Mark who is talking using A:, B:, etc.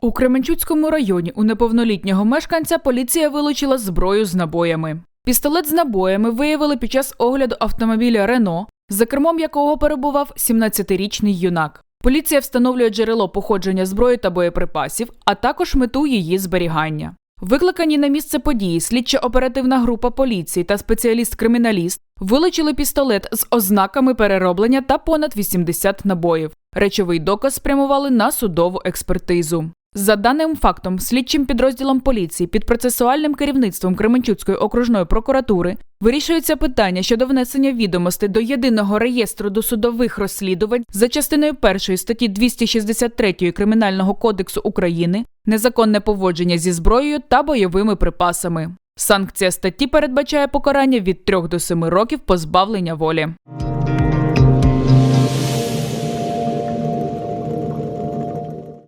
A: У Кременчуцькому районі у неповнолітнього мешканця поліція вилучила зброю з набоями. Пістолет з набоями виявили під час огляду автомобіля Рено, за кермом якого перебував 17-річний юнак. Поліція встановлює джерело походження зброї та боєприпасів, а також мету її зберігання. Викликані на місце події слідчо-оперативна група поліції та спеціаліст-криміналіст вилучили пістолет з ознаками перероблення та понад 80 набоїв. Речовий доказ спрямували на судову експертизу. За даним фактом, слідчим підрозділом поліції під процесуальним керівництвом Кременчуцької окружної прокуратури вирішується питання щодо внесення відомостей до єдиного реєстру досудових розслідувань за частиною першої статті 263 Кримінального кодексу України незаконне поводження зі зброєю та бойовими припасами. Санкція статті передбачає покарання від 3 до 7 років позбавлення волі.